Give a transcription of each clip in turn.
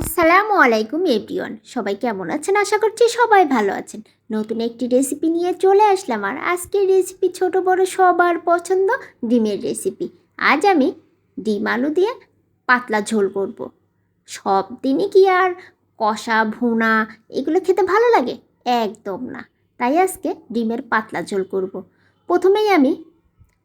আসসালামু আলাইকুম এভরিওয়ান। সবাই কেমন আছেন? আশা করছি সবাই ভালো আছেন। নতুন একটি রেসিপি নিয়ে চলে আসলাম আর আজকের রেসিপি ছোট, বড়, সবার পছন্দ ডিমের রেসিপি আজ আমি ডিম আলু দিয়ে পাতলা ঝোল করব। সব দিনই কি আর কষা, ভুনা এগুলো খেতে ভালো লাগে? একদম না। তাই আজকে ডিমের পাতলা ঝোল করব। প্রথমেই আমি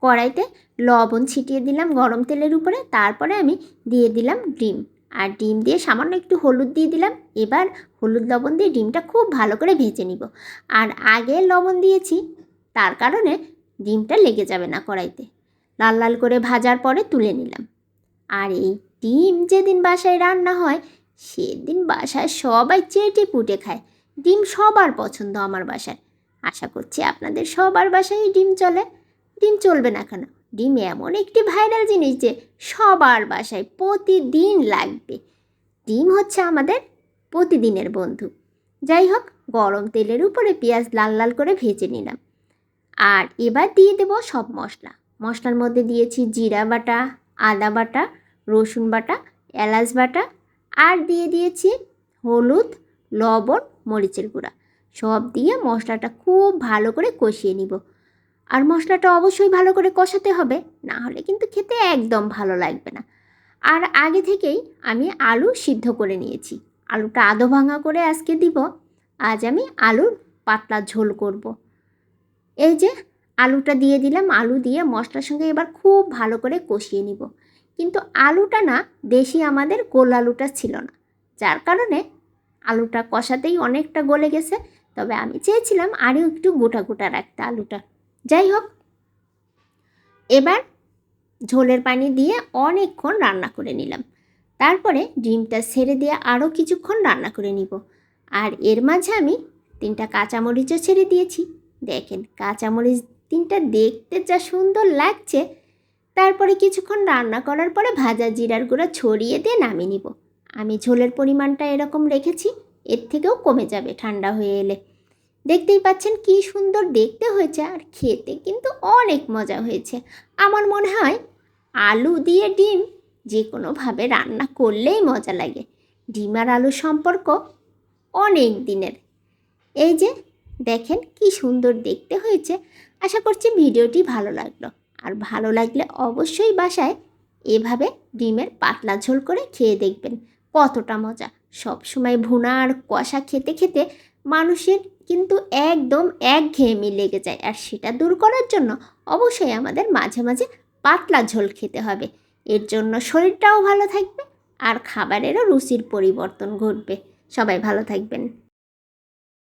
কড়াইতে লবণ ছিটিয়ে দিলাম গরম তেলের উপরে। তারপরে আমি দিয়ে দিলাম ডিম। আর ডিম দিয়ে সামান্য একটু হলুদ দিয়ে দিলাম। এবার হলুদ লবণ দিয়ে ডিমটা খুব ভালো করে ভেজে নিব। আর আগে লবণ দিয়েছি, তার কারণে ডিমটা লেগে যাবে না কড়াইতে। লাল লাল করে ভাজার পরে তুলে নিলাম। আর এই ডিম যেদিন বাসায় রান্না হয়, সেদিন বাসায় সবাই চেটে পুটে খায়। ডিম সবার পছন্দ আমার বাসায় আশা করছি আপনাদের সবার বাসায় ডিম চলে। ডিম চলবে না কেন? ডিম এমন একটি ভাইরাল জিনিস যে সবার বাসায় প্রতিদিন লাগবে। ডিম হচ্ছে আমাদের প্রতিদিনের বন্ধু। যাই হোক, গরম তেলের উপরে পেঁয়াজ লাল লাল করে ভেজে নিলাম। আর এবার দিয়ে দেব সব মশলা। মশলার মধ্যে দিয়েছি জিরা বাটা, আদা বাটা, রসুন বাটা, এলাচ বাটা আর দিয়ে দিয়েছি হলুদ, লবণ, মরিচের গুঁড়া। সব দিয়ে মশলাটা খুব ভালো করে কষিয়ে নিব। আর মশলাটা অবশ্যই ভালো করে কষাতে হবে না হলে কিন্তু খেতে একদম ভালো লাগবে না। আর আগে থেকেই আমি আলু সিদ্ধ করে নিয়েছি। আলুটা আধো ভাঙা করে আজকে দিব, আজ আমি আলুর পাতলা ঝোল করব। এই যে, আলুটা দিয়ে দিলাম, আলু দিয়ে মশলার সঙ্গে এবার খুব ভালো করে কষিয়ে নিব। কিন্তু আলুটা না, দেশি আমাদের গোল আলুটা ছিল না। যার কারণে আলুটা কষাতেই অনেকটা গলে গেছে, তবে আমি চেয়েছিলাম আরও একটু গোটা গোটা রাখতে আলুটা। যাই হোক এবার ঝোলের পানি দিয়ে অনেকক্ষণ রান্না করে নিলাম। তারপরে ডিমটা ছেড়ে দিয়ে আরও কিছুক্ষণ রান্না করে নিব। আর এর মাঝে আমি তিনটা কাঁচামরিচও ছেড়ে দিয়েছি। দেখেন, কাঁচামরিচ তিনটা দেখতে যা সুন্দর লাগছে। তারপরে কিছুক্ষণ রান্না করার পরে ভাজা জিরার গুঁড়া ছড়িয়ে দিয়ে নামিয়ে নিব। আমি ঝোলের পরিমাণটা এরকম রেখেছি, এর থেকেও কমে যাবে ঠান্ডা হয়ে এলে। দেখতেই পাচ্ছেন কি সুন্দর দেখতে হয়েছে আর খেতে কিন্তু অনেক মজা হয়েছে। আমার মনে হয় আলু দিয়ে ডিম যে কোনোভাবে রান্না করলেই মজা লাগে। ডিম আর আলুর সম্পর্ক অনেক দিনের। এই যে দেখেন কি সুন্দর দেখতে হয়েছে। আশা করছি ভিডিওটি ভালো লাগল। আর ভালো লাগলে অবশ্যই বাসায় এভাবে ডিমের পাতলা ঝোল করে খেয়ে দেখবেন। কতটা মজা। সব সময় ভুনা আর কষা খেতে খেতে মানুষের কিন্তু একদম একঘেয়েমি লেগে যায়। আর সেটা দূর করার জন্য অবশ্যই আমাদের মাঝে মাঝে পাতলা ঝোল খেতে হবে। এর জন্য শরীরটাও ভালো থাকবে আর খাবারেরও রুচির পরিবর্তন ঘটবে। সবাই ভালো থাকবেন।